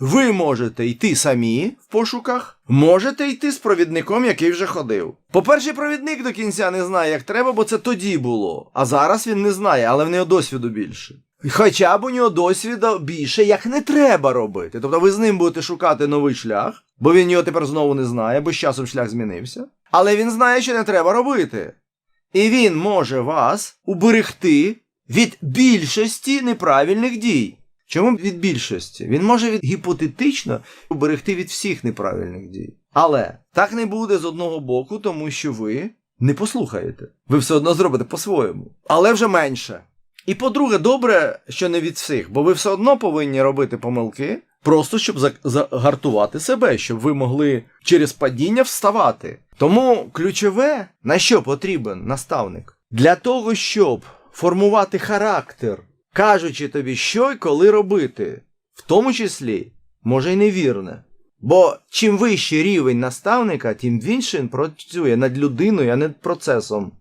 Ви можете йти самі в пошуках, можете йти з провідником, який вже ходив. По-перше, провідник до кінця не знає, як треба, бо це тоді було. А зараз він не знає, але в нього досвіду більше. Хоча б у нього досвіду більше, як не треба робити. Тобто ви з ним будете шукати новий шлях, бо він його тепер знову не знає, бо з часом шлях змінився. Але він знає, що не треба робити. І він може вас уберегти від більшості неправильних дій. Чому від більшості? Він може від гіпотетично уберегти від всіх неправильних дій. Але так не буде з одного боку, тому що ви не послухаєте. Ви все одно зробите по-своєму. Але вже менше. І по-друге, добре, що не від всіх, бо ви все одно повинні робити помилки, просто щоб загартувати себе, щоб ви могли через падіння вставати. Тому ключове, на що потрібен наставник? Для того, щоб формувати характер, кажучи тобі, що й коли робити, в тому числі, може й невірне. Бо чим вищий рівень наставника, тим він працює над людиною, а не процесом.